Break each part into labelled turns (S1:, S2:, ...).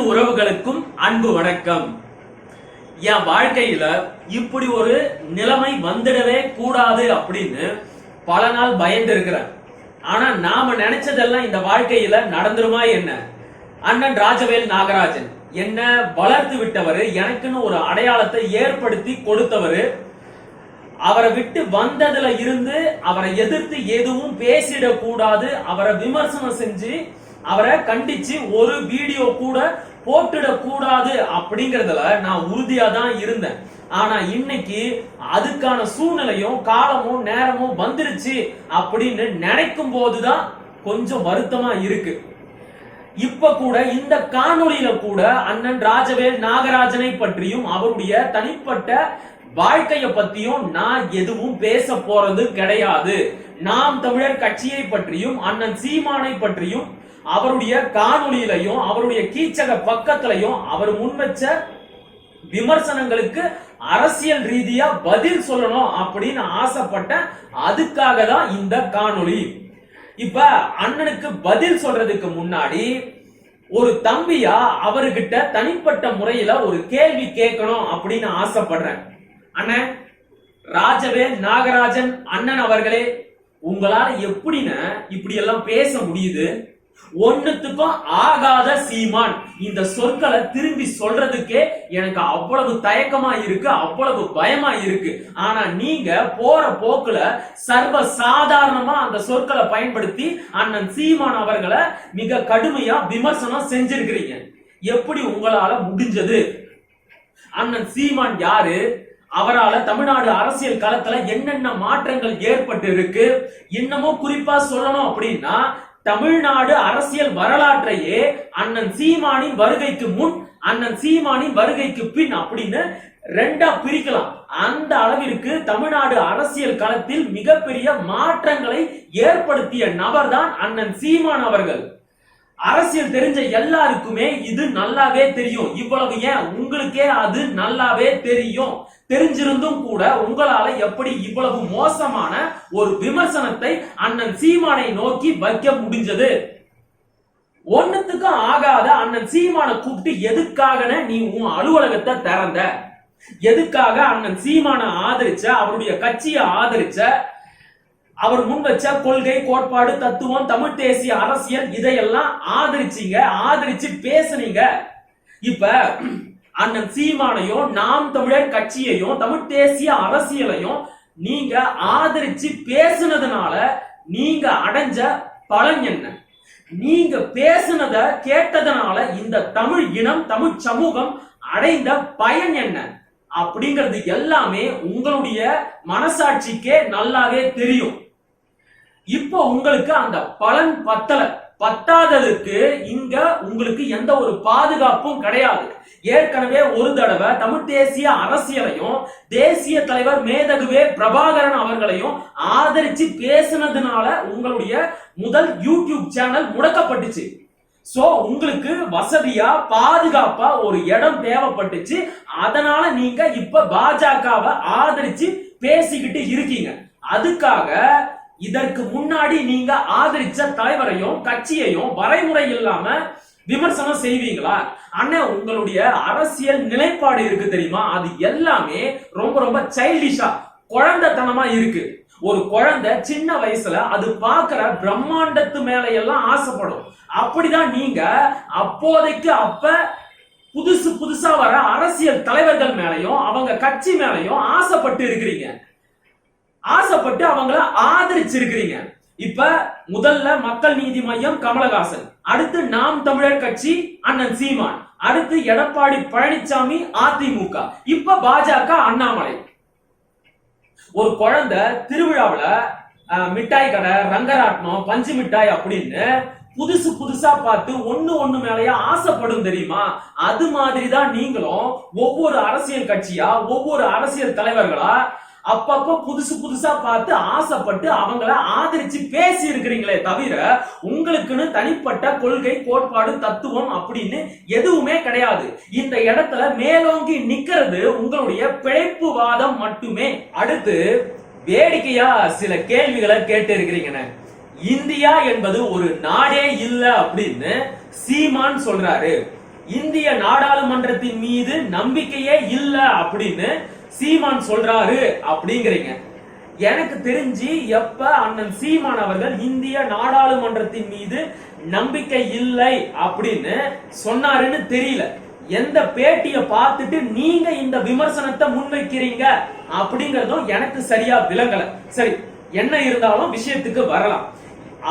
S1: அனைத்து உறவுகளுக்கும் அன்பு வணக்கம். என் வாழ்க்கையில இப்படி ஒரு நிலைமை வந்துடவே கூடாது அப்படின்னு பல நாள் பயந்து இருக்கிறேன் ஆனா நாம நினைச்சதெல்லாம் இந்த வாழ்க்கையில நடந்துருமா என்ன? அண்ணன் ராஜவேல் நாகராஜன் என்ன வளர்த்து விட்டவர் எனக்குன்னு ஒரு அடையாளத்தை ஏற்படுத்தி கொடுத்தவர். அவரை விட்டு வந்ததுல இருந்து அவரை எதிர்த்து எதுவும் பேசிடக்கூடாது. அவரை விமர்சனம் செஞ்சு அவரை கண்டிச்சு ஒரு வீடியோ கூட போட்டுடக்கூடாது அப்படிங்கறதுல நான் உறுதியா தான் இருந்தேன். ஆனா இன்னைக்கு அதுக்கான சூழ்நிலையும் காலமும் நேரமும் வந்துருச்சு அப்படின்னு நினைக்கும் போதுதான் கொஞ்சம் வருத்தமா இருக்கு. இப்ப கூட இந்த காணொளியில கூட அண்ணன் ராஜவேல் நாகராஜனை பற்றியும் அவருடைய தனிப்பட்ட வாழ்க்கைய பத்தியும் நான் எதுவும் பேச போறது கிடையாது. நாம் தமிழர் கட்சியை பற்றியும் அண்ணன் சீமானை பற்றியும் அவருடைய காணொளியிலையும் அவருடைய கீச்சக பக்கத்திலையும் அவர் முன்வச்ச விமர்சனங்களுக்கு அரசியல் ரீதியா பதில் சொல்லணும் அப்படின்னு ஆசைப்பட்டேன் அதுக்காக தான் இந்த காணொளி. இப்ப அண்ணனுக்கு பதில் சொல்றதுக்கு முன்னாடி ஒரு தம்பியா அவர்கிட்ட தனிப்பட்ட முறையில ஒரு கேள்வி கேட்கணும் அப்படின்னு ஆசைப்படுறேன். அண்ணன் ராஜவே நாகராஜன் அண்ணன் அவர்களே உங்களால எப்படின்னு இப்படி எல்லாம் பேச முடியுது? ஒண்ணுத்துக்கும் ஆகாத சீமான். இந்த சொற்களை திரும்பி சொல்றதுக்கே எனக்கு அவ்வளவு தயக்கமா இருக்கு அவ்வளவு பயமா இருக்கு. ஆனா நீங்க போற போக்குல சர்வ சாதாரணமா அந்த சொற்களை பயன்படுத்தி அண்ணன் சீமான் அவர்களை மிக கடுமையா விமர்சனம் செஞ்சிருக்கிறீங்க. எப்படி உங்களால முடிஞ்சது? அண்ணன் சீமான் யாரு? அவரால தமிழ்நாடு அரசியல் களத்துல என்னென்ன மாற்றங்கள் ஏற்பட்டு இருக்கு இன்னமும் குறிப்பா சொல்லணும் அப்படின்னா தமிழ்நாடு அரசியல் வரலாற்றையே அண்ணன் சீமானின் வருகைக்கு முன் அண்ணன் சீமானின் வருகைக்கு பின் அப்படின்னு ரெண்டா பிரிக்கலாம். அந்த அளவிற்கு தமிழ்நாடு அரசியல் களத்தில் மிகப்பெரிய மாற்றங்களை ஏற்படுத்திய நபர் தான் அண்ணன் சீமான் அவர்கள். அரசியல் தெரிஞ்ச எல்லாருக்குமே இது நல்லாவே தெரியும். இவ்வளவு ஏன்? உங்களுக்கே அது நல்லாவே தெரியும். தெரிஞ்சிருந்தும் கூட உங்களால எப்படி இவ்வளவு மோசமான ஒரு விமர்சனத்தை அண்ணன் சீமானை நோக்கி வைக்க முடிஞ்சது? ஒன்னுத்துக்கும் ஆகாத அண்ணன் சீமானை கூப்பிட்டு எதுக்காக நீ உன் அலுவலகத்தை திறந்த? எதுக்காக அண்ணன் சீமானை ஆதரிச்ச அவருடைய கட்சியை ஆதரிச்ச அவர் முன் வச்ச கொள்கை கோட்பாடு தத்துவம் தமிழ் தேசிய அரசியல் இதையெல்லாம் ஆதரிச்சீங்க ஆதரிச்சு பேசுனீங்க. இப்ப அண்ணன் சீமானையும் நாம் தமிழர் கட்சியையும் தமிழ் தேசிய அரசியலையும் நீங்க ஆதரிச்சு பேசுனதுனால நீங்க அடைஞ்ச பலன் என்ன? நீங்க பேசுனத கேட்டதனால இந்த தமிழ் இனம் தமிழ் சமூகம் அடைந்த பயன் என்ன? அப்படிங்கிறது எல்லாமே உங்களுடைய மனசாட்சிக்கே நல்லாவே தெரியும். இப்போ உங்களுக்கு அந்த பலன் பத்தல. பத்தாததுக்கு இங்க உங்களுக்கு எந்த ஒரு பாதுகாப்பும் கிடையாது. ஏற்கனவே ஒரு தடவை தமிழ் தேசிய அரசியலையும் தேசிய தலைவர் மேதகுவே பிரபாகரன் அவர்களையும் ஆதரிச்சு பேசினதுனால உங்களுடைய முதல் யூடியூப் சேனல் முடக்கப்பட்டுச்சு. சோ உங்களுக்கு வசதியா பாதுகாப்பா ஒரு இடம் தேவைப்பட்டுச்சு. அதனால நீங்க இப்ப பாஜகவை ஆதரிச்சு பேசிக்கிட்டு இருக்கீங்க. அதுக்காக இதற்கு முன்னாடி நீங்க ஆதரிச்ச தலைவரையும் கட்சியையும் வரைமுறை இல்லாம விமர்சனம் செய்வீங்களா? அண்ணே உங்களுடைய அரசியல் நிலைப்பாடு இருக்கு தெரியுமா? அது எல்லாமே ரொம்ப ரொம்ப சைல்டிஷா குழந்தைத்தனமா இருக்கு. ஒரு குழந்தை சின்ன வயசுல அது பாக்குற பிரம்மாண்டத்து மேல எல்லாம் ஆசைப்படும். அப்படிதான் நீங்க அப்போதைக்கு அப்ப புதுசு புதுசா வர அரசியல் தலைவர்கள் மேலையும் அவங்க கட்சி மேலையும் ஆசைப்பட்டு இருக்கிறீங்க. ஆசைப்பட்டு அவங்கள ஆதரிச்சிருக்கிறீங்க. இப்ப முதல்ல மக்கள் நீதி மையம் கமலஹாசன் அடுத்து நாம் தமிழர் கட்சி அண்ணன் சீமான் அடுத்து எடப்பாடி பழனிசாமி அதிமுக இப்ப பாஜக அண்ணாமலை. ஒரு குழந்தை திருவிழாவுல மிட்டாய் கடை ரங்கராட்னம் பஞ்சு மிட்டாய் அப்படின்னு புதுசு புதுசா பார்த்து ஒண்ணு ஒண்ணு மேலயா ஆசைப்படும் தெரியுமா? அது மாதிரிதான் நீங்களும் ஒவ்வொரு அரசியல் கட்சியா ஒவ்வொரு அரசியல் தலைவர்களா அப்பப்ப புதுசு புதுசா பார்த்து ஆசைப்பட்டு அவங்கள ஆதரிச்சு பேசி இருக்கிறீங்களே தவிர உங்களுக்குன்னு தனிப்பட்ட கொள்கை கோட்பாடு தத்துவம் அப்படின்னு எதுவுமே கிடையாது. இந்த இடத்துல மேலோங்கி நிக்கிறது உங்களுடைய பிழைப்புவாதம் மட்டுமே. அடுத்து வேடிக்கையா சில கேள்விகளை கேட்டு இருக்கிறீங்கன்னு இந்தியா என்பது ஒரு நாடே இல்லை அப்படின்னு சீமான் சொல்றாரு. இந்திய நாடாளுமன்றத்தின் மீது நம்பிக்கையே இல்லை அப்படின்னு சீமான் சொல்றாரு அப்படிங்கிறீங்க. எனக்கு தெரிஞ்சு எப்ப அண்ணன் சீமான் அவர்கள் இந்திய நாடாளுமன்றத்தின் மீது நம்பிக்கை இல்லை அப்படின்னு சொன்னாருன்னு தெரியல. எந்த பேட்டிய பார்த்துட்டு நீங்க இந்த விமர்சனத்தை முன்வைக்கிறீங்க அப்படிங்கறதும் எனக்கு சரியா விளங்கல. சரி என்ன இருந்தாலும் விஷயத்துக்கு வரலாம்.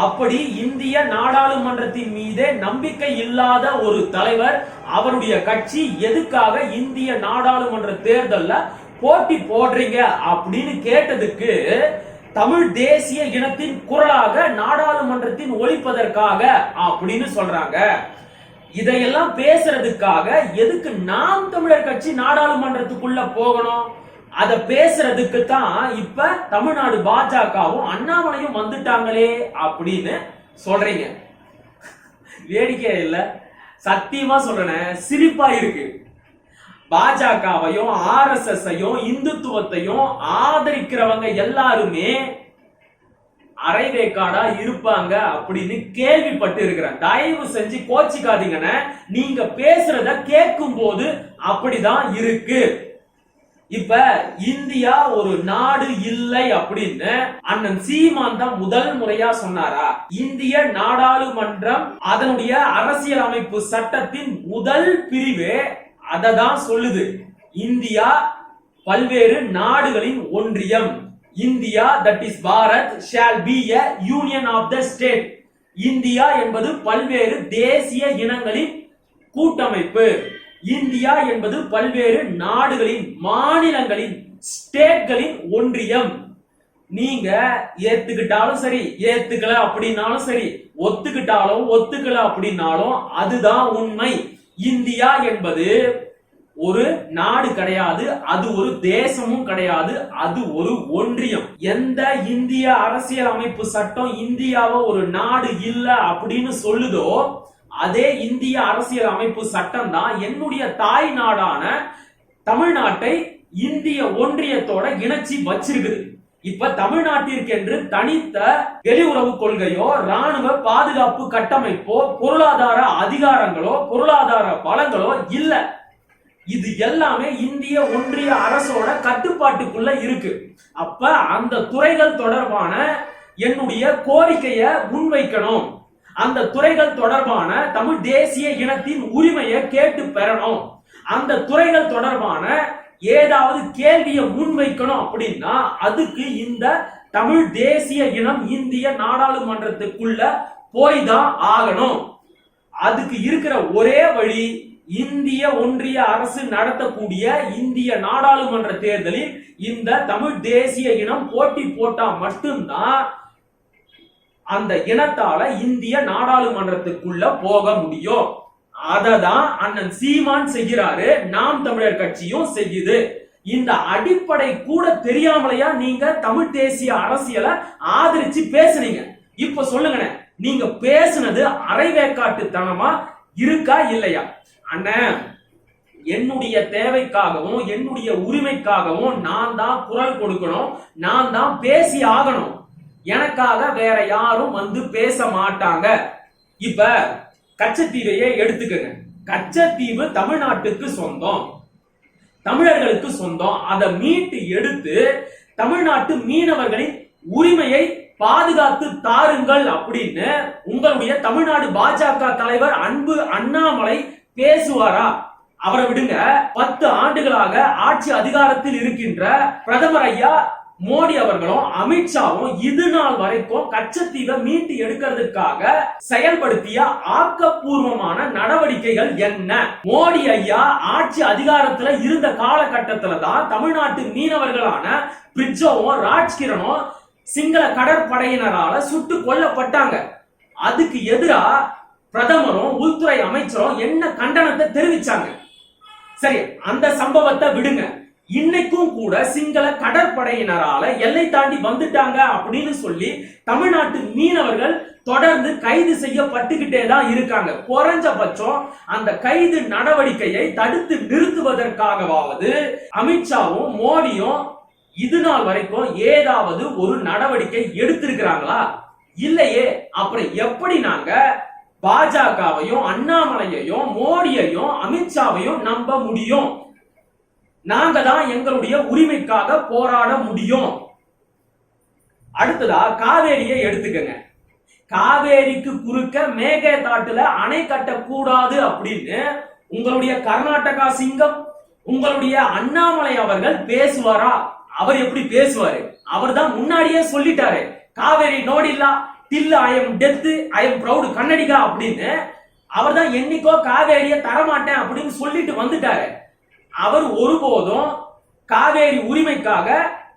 S1: அப்படி இந்திய நாடாளுமன்றத்தின் மீதே நம்பிக்கை இல்லாத ஒரு தலைவர் அவருடைய கட்சி எதுக்காக இந்திய நாடாளுமன்ற தேர்தல்ல போட்டி போடுறீங்க அப்படின்னு கேட்டதுக்கு தமிழ் தேசிய இனத்தின் குரலாக நாடாளுமன்றத்தின் ஒழிப்பதற்காக அப்படின்னு சொல்றாங்க. இதையெல்லாம் பேசுறதுக்காக எதுக்கு நாம் தமிழர் கட்சி நாடாளுமன்றத்துக்குள்ள போகணும்? அத பேசுறதுக்கு தான் இப்ப தமிழ்நாடு பாஜகவும் அண்ணாமலையும் வந்துட்டாங்களே அப்படின்னு சொல்றீங்க. வேடிக்கை இல்ல. சத்தியமா சொல்றேன் சிரிப்பா இருக்கு. பாஜகவையும் ஆர் எஸ் எஸ் இந்துத்துவத்தையும் ஆதரிக்கிறவங்க எல்லாருமே அரைவேக்காடா இருப்பாங்க அப்படின்னு கேள்விப்பட்டு இருக்கிறேன். தயவு செஞ்சு கோச்சிக்காதீங்கன்னு நீங்க பேசுறத கேட்கும் போது அப்படிதான் இருக்கு. இப்ப இந்தியா ஒரு நாடு இல்லை அப்படின்னு அண்ணன் சீமான் தான் முதல் முறையா சொன்னாரா? இந்திய நாடாளுமன்றம் அதனுடைய அரசியல் அமைப்பு சட்டத்தின் முதல் பிரிவு அதை தான் சொல்லுது. இந்தியா பல்வேறு நாடுகளின் ஒன்றியம். India that is Bharat shall be a union of the state India என்பது பல்வேறு தேசிய இனங்களின் கூட்டமைப்பு. இந்தியா என்பது பல்வேறு நாடுகளின் மாநிலங்களின் ஸ்டேட்களின் ஒன்றியம். நீங்க ஏத்துக்கிட்டாலும் சரி ஏத்துக்கல அப்படின்னாலும் சரி ஒத்துக்கிட்டாலும் ஒத்துக்கல அப்படின்னாலும் அதுதான் உண்மை. இந்தியா என்பது ஒரு நாடு கிடையாது அது ஒரு தேசமும் கிடையாது அது ஒரு ஒன்றியம். எந்த இந்திய அரசியல் அமைப்பு சட்டம் இந்தியாவை ஒரு நாடு இல்ல அப்படின்னு சொல்லுதோ அதே இந்திய அரசியல் அமைப்பு சட்டம் தான் என்னுடைய தாய் நாடான தமிழ்நாட்டை இந்திய ஒன்றியத்தோட இணைச்சி வச்சிருக்குது. இப்ப தமிழ்நாட்டிற்கென்று தனித்த வெளியுறவு கொள்கையோ ராணுவ பாதுகாப்பு கட்டமைப்போ பொருளாதார அதிகாரங்களோ பொருளாதார பலங்களோ இல்ல. இது எல்லாமே இந்திய ஒன்றிய அரசோட கட்டுப்பாட்டுக்குள்ள இருக்கு. அப்ப அந்த துறைகள் தொடர்பான என்னுடைய கோரிக்கைய முன்வைக்கணும். அந்த துறைகள் தொடர்பான தமிழ் தேசிய இனத்தின் உரிமையை கேட்டு பெறணும். அந்த துறைகள் தொடர்பான ஏதாவது கேள்வியை முன்வைக்கணும் அப்படின்னா அதுக்கு இந்த தமிழ் தேசிய இனம் இந்திய நாடாளுமன்றத்துக்குள்ள போய் தான் ஆகணும். அதுக்கு இருக்கிற ஒரே வழி இந்திய ஒன்றிய அரசு நடத்தக்கூடிய இந்திய நாடாளுமன்ற தேர்தலில் இந்த தமிழ் தேசிய இனம் போட்டி போட்டா மட்டும்தான் அந்த இனத்தால இந்திய நாடாளுமன்றத்துக்குள்ள போக முடியும். அததான் அண்ணன் சீமான் செய்கிறாரு நாம் தமிழர் கட்சியும் செய்யுது. இந்த அடிப்படை கூட தெரியாமலையா நீங்க தமிழ் தேசிய அரசியலை ஆதரிச்சு பேசுனீங்க. இப்ப சொல்லுங்கண்ணே நீங்க பேசுனது அரைவேக்காட்டுத்தனமா இருக்கா இல்லையா? அண்ணன் என்னுடைய தேவைக்காகவும் என்னுடைய உரிமைக்காகவும் நான் தான் குரல் கொடுக்கணும் நான் தான் பேசி ஆகணும். எனக்காக வேற யாரும் வந்து பேச மாட்டாங்க. இப்ப கச்சத்தீவையே எடுத்துக்கங்க. கச்சத்தீவு தமிழ்நாட்டுக்கு சொந்தம். தமிழர்களுக்கு சொந்தம். அதை மீட்டு எடுத்து தமிழ்நாட்டு மீனவர்களின் உரிமையை பாதுகாத்து தாருங்கள் அப்படின்னு உங்களுடைய தமிழ்நாடு பாஜக தலைவர் அன்பு அண்ணாமலை பேசுவாரா? அவரை விடுங்க. பத்து ஆண்டுகளாக ஆட்சி அதிகாரத்தில் இருக்கின்ற பிரதமர் ஐயா மோடி அவர்களும் அமித்ஷாவும் இது நாள் வரைக்கும் கச்சத்தீவை மீட்டு எடுக்கிறதுக்காக செயல்படுத்திய ஆக்கப்பூர்வமான நடவடிக்கைகள் என்ன? மோடி ஐயா ஆட்சி அதிகாரத்துல இருந்த காலகட்டத்துல தான் தமிழ்நாட்டு மீனவர்களான பிரிட்ஜோவும் ராஜ்கிரனும் சிங்கள கடற்படையினரால சுட்டு கொல்லப்பட்டாங்க. அதுக்கு எதிரா பிரதமரும் உள்துறை அமைச்சரும் என்ன கண்டனத்தை தெரிவிச்சாங்க? சரி அந்த சம்பவத்தை விடுங்க. இன்னைக்கும் கூட சிங்கள கடற்படையினரால எல்லை தாண்டி வந்துட்டாங்க அப்படின்னு சொல்லி தமிழ்நாட்டு மீனவர்கள் தொடர்ந்து கைது செய்யப்பட்டுக்கிட்டே தான் இருக்காங்க. குறைஞ்சபட்சம் அந்த கைது நடவடிக்கையை தடுத்து நிறுத்துவதற்காகவாவது அமித்ஷாவும் மோடியும் இது நாள் வரைக்கும் ஏதாவது ஒரு நடவடிக்கை எடுத்திருக்கிறாங்களா? இல்லையே. அப்புறம் எப்படி நாங்க பாஜகவையும் அண்ணாமலையையும் மோடியையும் அமித்ஷாவையும் நம்ப முடியும்? நாங்க தான் எங்களுடைய உரிமைக்காக போராட முடியும். அடுத்ததா காவேரியை எடுத்துக்கங்க. காவேரிக்கு குறுக்க மேகதாட்டுல அணை கட்டக்கூடாது அப்படின்னு உங்களுடைய கர்நாடகா சிங்கம் உங்களுடைய அண்ணாமலை அவர்கள் பேசுவாரா? அவர் எப்படி பேசுவாரு? அவர் தான் முன்னாடியே சொல்லிட்டாரு. Kaveri நோடில்லா till I am death I am proud Kannadiga அப்படின்னு. அவர் தான் என்னைக்கோ காவேரியை தரமாட்டேன் அப்படின்னு சொல்லிட்டு வந்துட்டாரு. அவர் ஒருபோதும் காவேரி உரிமைக்காக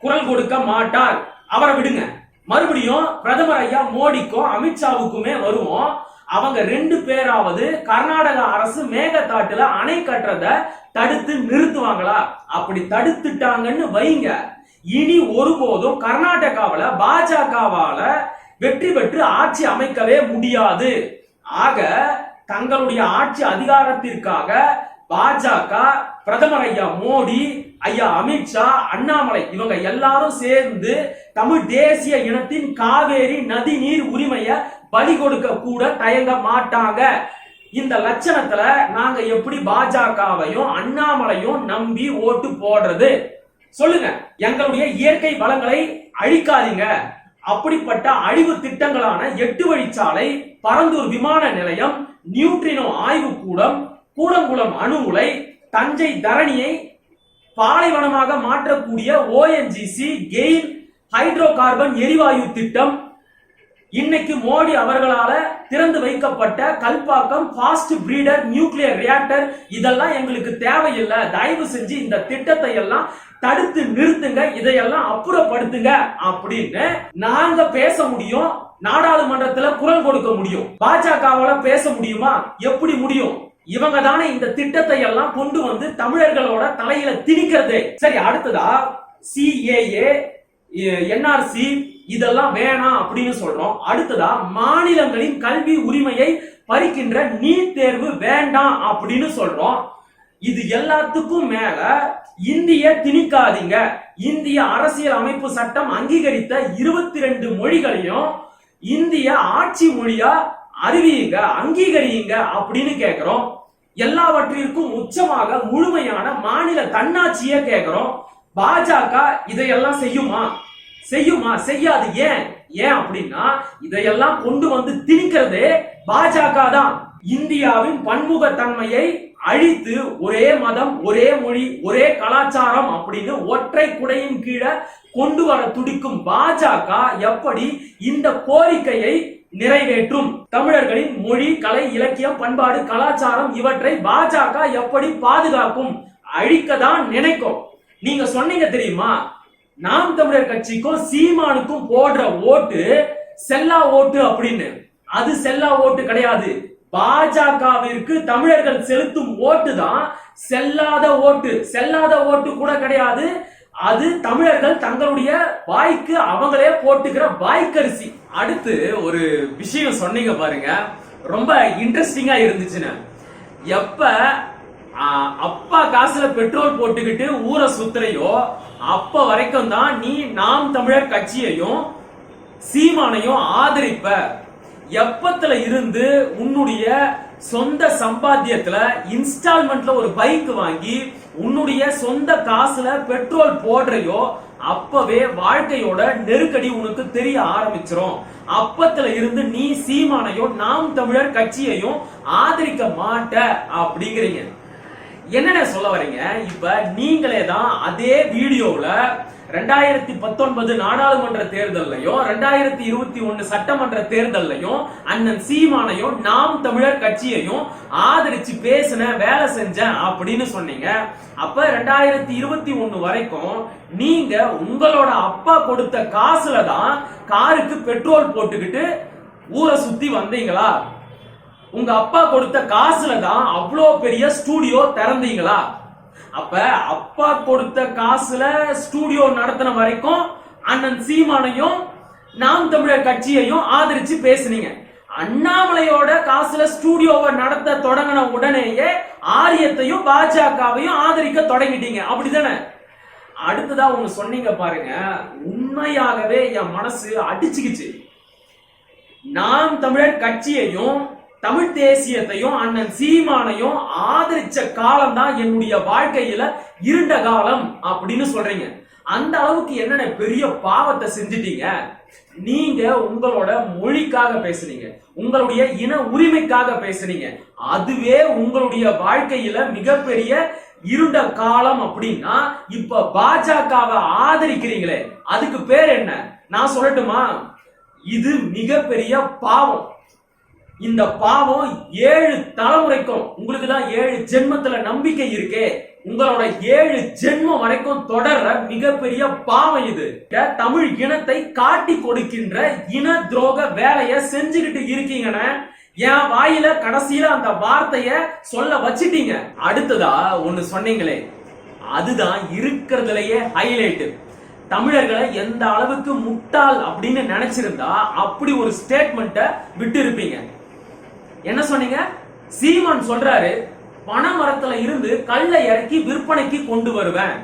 S1: குரல் கொடுக்க மாட்டார். அவரை விடுங்க. மறுபடியும் பிரதமர் ஐயா மோடிக்கும் அமித்ஷாவுக்குமே வருவோம். அவங்க ரெண்டு பேராவது கர்நாடக அரசு மேகதாட்டுல அணை கட்டுறத தடுத்து நிறுத்துவாங்களா? அப்படி தடுத்துட்டாங்கன்னு வைங்க. இனி ஒருபோதும் கர்நாடகாவில பாஜகவால வெற்றி பெற்று ஆட்சி அமைக்கவே முடியாது. ஆக தங்களுடைய ஆட்சி அதிகாரத்திற்காக பாஜக பிரதமர் ஐயா மோடி ஐயா அமித்ஷா அண்ணாமலை இவங்க எல்லாரும் சேர்ந்து தமிழ் தேசிய இனத்தின் காவேரி நதி நீர் உரிமைய பலி கொடுக்க கூட தயங்க மாட்டாங்க. இந்த லட்சணத்துல நாங்க எப்படி பாஜகவையும் அண்ணாமலையும் நம்பி ஓட்டு போடுறது? சொல்லுங்க. எங்களுடைய இயற்கை வளங்களை அழிக்காதீங்க. அப்படிப்பட்ட அழிவு திட்டங்களான எட்டு வழிச்சாலை பரந்தூர் விமான நிலையம் நியூட்ரினோ ஆய்வு கூடம் கூடங்குளம் அணு உலை தஞ்சை தரணியை பாலைவனமாக மாற்றக்கூடிய ஓஎன்ஜிசி கெயில் ஹைட்ரோ கார்பன் எரிவாயு திட்டம். இன்னைக்கு மோடி அவர்களால திறந்து வைக்கப்பட்ட Kalpakkam fast breeder nuclear reactor இதெல்லாம் எங்களுக்கு தேவையில்லை. தயவு செஞ்சு இந்த திட்டத்தை எல்லாம் தடுத்து நிறுத்துங்க. இதையெல்லாம் அப்புறப்படுத்துங்க அப்படின்னு நாங்க பேச முடியும். நாடாளுமன்றத்துல குரல் கொடுக்க முடியும். பாஜகவால பேச முடியுமா? எப்படி முடியும்? இவங்க தானே இந்த திட்டத்தை எல்லாம் கொண்டு வந்து தமிழர்களோட தலையில திணிக்கிறது. சரி அடுத்ததா சிஏஏ என்ஆர்சி இதெல்லாம் வேணாம் அப்படின்னு சொல்றோம். அடுத்ததா மாநிலங்களின் கல்வி உரிமையை பறிக்கின்ற நீட் தேர்வு வேண்டாம் அப்படின்னு சொல்றோம். இது எல்லாத்துக்கும் மேல இந்திய திணிக்காதீங்க. இந்திய அரசியல் அமைப்பு சட்டம் அங்கீகரித்த இருபத்தி ரெண்டு மொழிகளையும் இந்திய ஆட்சி மொழியா அறிவியுங்க அங்கீகரியுங்க அப்படின்னு கேக்குறோம். எல்லாவற்றிற்கும் உச்சமாக முழுமையான மாநில தன்னாட்சியே கேக்குறோம் பாஜக இதையெல்லாம் செய்யுமா? செய்யுமா? செய்யாது. ஏன்? ஏன் அப்படின்னா இதையெல்லாம் கொண்டு வந்து திணிக்கிறதே பாஜக தான். இந்தியாவின் பன்முகத்தன்மையை அழித்து ஒரே மதம் ஒரே மொழி ஒரே கலாச்சாரம் அப்படின்னு ஒற்றை குடையின் கீழே கொண்டு வர துடிக்கும் பாஜக எப்படி இந்த கோரிக்கையை நிறைவேற்றும். தமிழர்களின் மொழி கலை இலக்கியம் பண்பாடு கலாச்சாரம் இவற்றை பாஜக எப்படி பாதுகாக்கும்? அழிக்க தான் நினைக்கும். நீங்க சொன்னீங்க தெரியுமா? நாம் தமிழர் கட்சிக்கும் சீமானுக்கும் போடுற ஓட்டு செல்லா ஓட்டு அப்படின்னு. அது செல்லா ஓட்டு கிடையாது. பாஜகவிற்கு தமிழர்கள் செலுத்தும் ஓட்டு தான் செல்லாத ஓட்டு. செல்லாத ஓட்டு கூட கிடையாது. அது தமிழர்கள் தங்களுடைய வாய்க்கு அவங்களே போட்டுக்கிற வாய்க்கரிசி. அடுத்து ஒரு விஷயம் சொன்னீங்க பாருங்க. ரொம்ப இன்ட்ரெஸ்டிங்கா இருந்துச்சுன்னு. எப்ப அப்பா காசுல பெட்ரோல் போட்டுக்கிட்டு ஊரை சுத்துறையோ அப்ப வரைக்கும் தான் நீ நாம் தமிழர் கட்சியையும் சீமானையும் ஆதரிப்ப. எப்பத்துல இருந்து உன்னுடைய சொந்த சம்பாத்தியத்துல இன்ஸ்டால்மெண்ட்ல ஒரு பைக் வாங்கி உன்னுடைய சொந்த காசுல பெட்ரோல் போடுறையோ அப்பவே வாழ்க்கையோட நெருக்கடி உனக்கு தெரிய ஆரம்பிச்சிரும். அப்பத்துல இருந்து நீ சீமானையும் நாம் தமிழர் கட்சியையும் ஆதரிக்க மாட்ட அப்படிங்கிறீங்க. என்னென்ன சொல்ல வரீங்க? இப்ப நீங்களே தான் அதே வீடியோவுல ரெண்டாயிரத்தி பத்தொன்பது நாடாளுமன்ற தேர்தல்லையும் ரெண்டாயிரத்தி இருபத்தி ஒன்னு சட்டமன்ற தேர்தல்லையும் அண்ணன் சீமானையும் நாம் தமிழர் கட்சியையும் ஆதரிச்சு பேசின வேலை செஞ்சேன் அப்படின்னு சொன்னீங்க. அப்ப ரெண்டாயிரத்தி இருபத்தி ஒன்னு வரைக்கும் நீங்க உங்களோட அப்பா கொடுத்த காசுல தான் காருக்கு பெட்ரோல் போட்டுக்கிட்டு ஊரை சுத்தி வந்தீங்களா? உங்க அப்பா கொடுத்த காசுல தான் அவ்வளோ பெரிய ஸ்டூடியோ திறந்தீங்களா? அப்ப அப்பா கொடுத்த காசுல ஸ்டூடியோ நடத்தின வரைக்கும் அண்ணன் சீமானையும் நாம் தமிழர் கட்சியையும் ஆதரிச்சு பேசுனீங்க. அண்ணாமலையோட காசுல ஸ்டூடியோவை நடத்த தொடங்கின உடனேயே ஆரியத்தையும் பாஜகவையும் ஆதரிக்க தொடங்கிட்டீங்க. அப்படிதானே? அடுத்ததா ஒண்ணு சொன்னீங்க பாருங்க. உண்மையாகவே என் மனசு அடிச்சுக்கிச்சு. நாம் தமிழர் கட்சியையும் தமிழ் தேசியத்தையும் அண்ணன் சீமானையும் ஆதரிச்ச காலம் தான் என்னுடைய வாழ்க்கையில இருண்ட காலம் அப்படின்னு சொல்றீங்க. அந்த அளவுக்கு என்னென்ன பெரிய பாவத்தை செஞ்சிட்டீங்க? நீங்க உங்களோட மொழிக்காக பேசுனீங்க. உங்களுடைய இன உரிமைக்காக பேசுனீங்க. அதுவே உங்களுடைய வாழ்க்கையில மிகப்பெரிய இருண்ட காலம் அப்படின்னா இப்ப பாஜகவை ஆதரிக்கிறீங்களே அதுக்கு பேர் என்ன? நான் சொல்லட்டுமா? இது மிகப்பெரிய பாவம். இந்த பாவம் ஏழு தலைமுறைக்கும் உங்களுக்கு தான் ஏழு ஜென்மத்துல நம்பிக்கை இருக்கே உங்களோட ஏழு ஜென்மம் வரைக்கும் தொடர்ற மிகப்பெரிய பாவம் இது. தமிழ் இனத்தை காட்டி கொடுக்கின்ற இன துரோக வேலைய செஞ்சுக்கிட்டு இருக்கீங்கன்னு என் வாயில கடைசியில அந்த வார்த்தைய சொல்ல வச்சிட்டீங்க. அடுத்ததா ஒண்ணு சொன்னீங்களே அதுதான் இருக்கிறதுலயே ஹைலைட்டு தமிழர்களை எந்த அளவுக்கு முட்டாள் அப்படின்னு நினைச்சிருந்தா அப்படி ஒரு ஸ்டேட்மெண்ட்டை விட்டு இருப்பீங்க என்ன சொன்னீங்க? சீமான் சொல்றாரு பனைமரத்துல இருந்து கல்லை இறக்கி விற்பனைக்கு கொண்டு வருவேன்.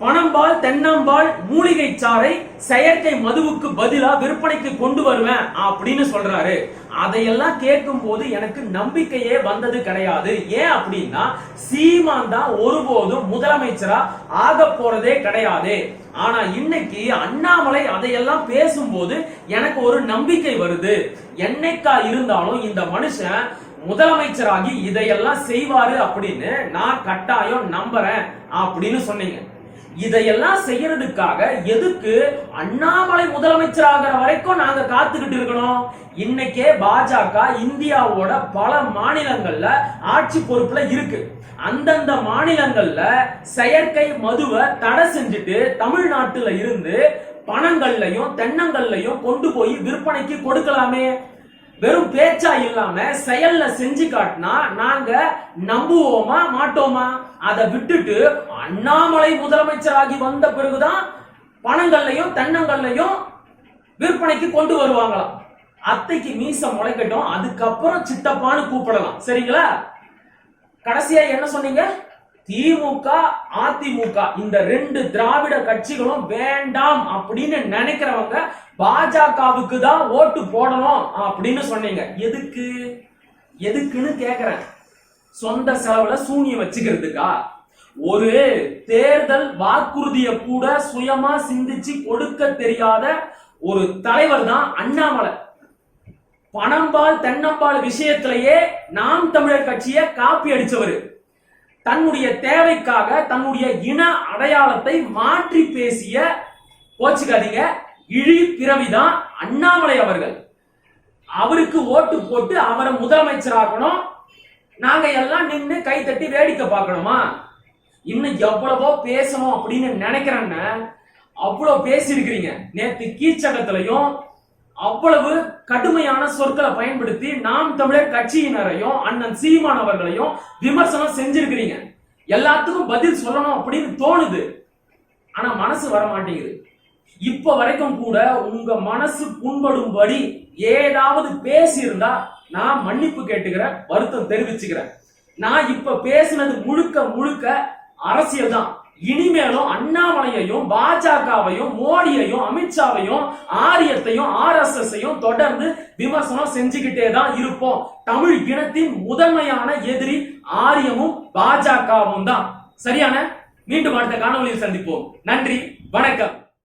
S1: பணம்பால் தென்னம்பால் மூலிகை சாறை செயற்கை மதுவுக்கு பதிலா விற்பனைக்கு கொண்டு வருவேன் அப்படின்னு சொல்றாரு. அதையெல்லாம் கேட்கும் போது எனக்கு நம்பிக்கையே வந்தது கிடையாது. ஏன் அப்படின்னா சீமான் தான் ஒருபோதும் முதலமைச்சரா ஆக போறதே கிடையாது. ஆனா இன்னைக்கு அண்ணாமலை அதையெல்லாம் பேசும்போது எனக்கு ஒரு நம்பிக்கை வருது. என்னைக்கா இருந்தாலும் இந்த மனுஷன் முதலமைச்சராகி இதையெல்லாம் செய்வாரு அப்படின்னு நான் கட்டாயம் நம்புறேன் அப்படின்னு சொன்னீங்க. இதையெல்லாம் செய்யறதுக்காக எதுக்கு அண்ணாமலை முதலமைச்சர் ஆகிற வரைக்கும் நாங்க காத்துக்கிட்டு இருக்கணும்? இன்னைக்கே பாஜக இந்தியாவோட பல மாநிலங்கள்ல ஆட்சி பொறுப்புல இருக்கு. அந்தந்த மாநிலங்கள்ல செயற்கை மதுவை தடை செஞ்சுட்டு தமிழ்நாட்டுல இருந்து பணங்கள்லையும் தென்னங்கள்லையும் கொண்டு போய் விற்பனைக்கு கொடுக்கலாமே. வெறும் பேச்சா இல்லாம செயல்ல செஞ்சு காட்டினா நாங்க நம்புவோமா மாட்டோமா? அதை விட்டுட்டு அண்ணாமலை முதலமைச்சராகி வந்த பிறகுதான் பணங்கள்லையும் தென்னங்கள்லையும் விற்பனைக்கு கொண்டு வருவாங்களாம். அத்தைக்கு மீசம் முளைக்கட்டும் அதுக்கப்புறம் சித்தப்பான்னு கூப்பிடலாம். சரிங்களா? கடைசியா என்ன சொன்னீங்க? திமுக அதிமுக இந்த ரெண்டு திராவிட கட்சிகளும் வேண்டாம் அப்படின்னு நினைக்கிறவங்க பாஜகவுக்கு தான் ஓட்டு போடணும் அப்படின்னு சொன்னீங்க. எதுக்கு? எதுக்குன்னு கேக்குறேன். சொந்த செலவுல சூனியம் வச்சுக்கிறதுக்கா? ஒரு தேர்தல் வாக்குறுதிய கூட சுயமா சிந்திச்சு கொடுக்க தெரியாத ஒரு தலைவர் தான் அண்ணாமலை. பணம்பால் தென்னம்பால் விஷயத்திலேயே நாம் தமிழர் கட்சியை காப்பி அடிச்சவர். தன்னுடைய தேவைக்காக தன்னுடைய இன அடையாளத்தை மாற்றி பேசிய போச்சுக்காதீங்க இழி பிறவிதான் அண்ணாமலை அவர்கள். அவருக்கு ஓட்டு போட்டு அவரை முதலமைச்சராக்கணும். நாங்க எல்லாம் நின்று கை தட்டி வேடிக்கை பார்க்கணுமா? இன்னும் எவ்வளவோ பேசணும் அப்படின்னு நினைக்கிறேன்னு அவ்வளோ பேசியிருக்கிறீங்க. நேத்து கீச்சகத்திலையும் அவ்வளவு கடுமையான சொற்களை பயன்படுத்தி நாம் தமிழர் கட்சியினரையும் அண்ணன் சீமான் அவர்களையும் விமர்சனம் செஞ்சிருக்கிறீங்க. எல்லாத்துக்கும் பதில் சொல்லணும் அப்படின்னு தோணுது. ஆனா மனசு வர மாட்டேங்குது இப்ப வரைக்கும் கூட உங்க மனசு புண்படும்படி ஏதாவது பேசியிருந்தா நான் மன்னிப்பு கேட்டுக்கிறேன் வருத்தம் தெரிவிச்சுக்கிறேன். நான் இப்ப பேசினது முழுக்க முழுக்க அரசியல் தான் இனிமேலும் அண்ணாமலையையும் பாஜகவையும் மோடியையும் அமித்ஷாவையும் ஆரியத்தையும் ஆர் எஸ் எஸ் தொடர்ந்து விமர்சனம் செஞ்சுக்கிட்டே தான் இருப்போம். தமிழ் இனத்தின் முதன்மையான எதிரி ஆரியமும் பாஜகவும் தான் சரியான மீண்டும் அடுத்த காணொலியில் சந்திப்போம். நன்றி வணக்கம்.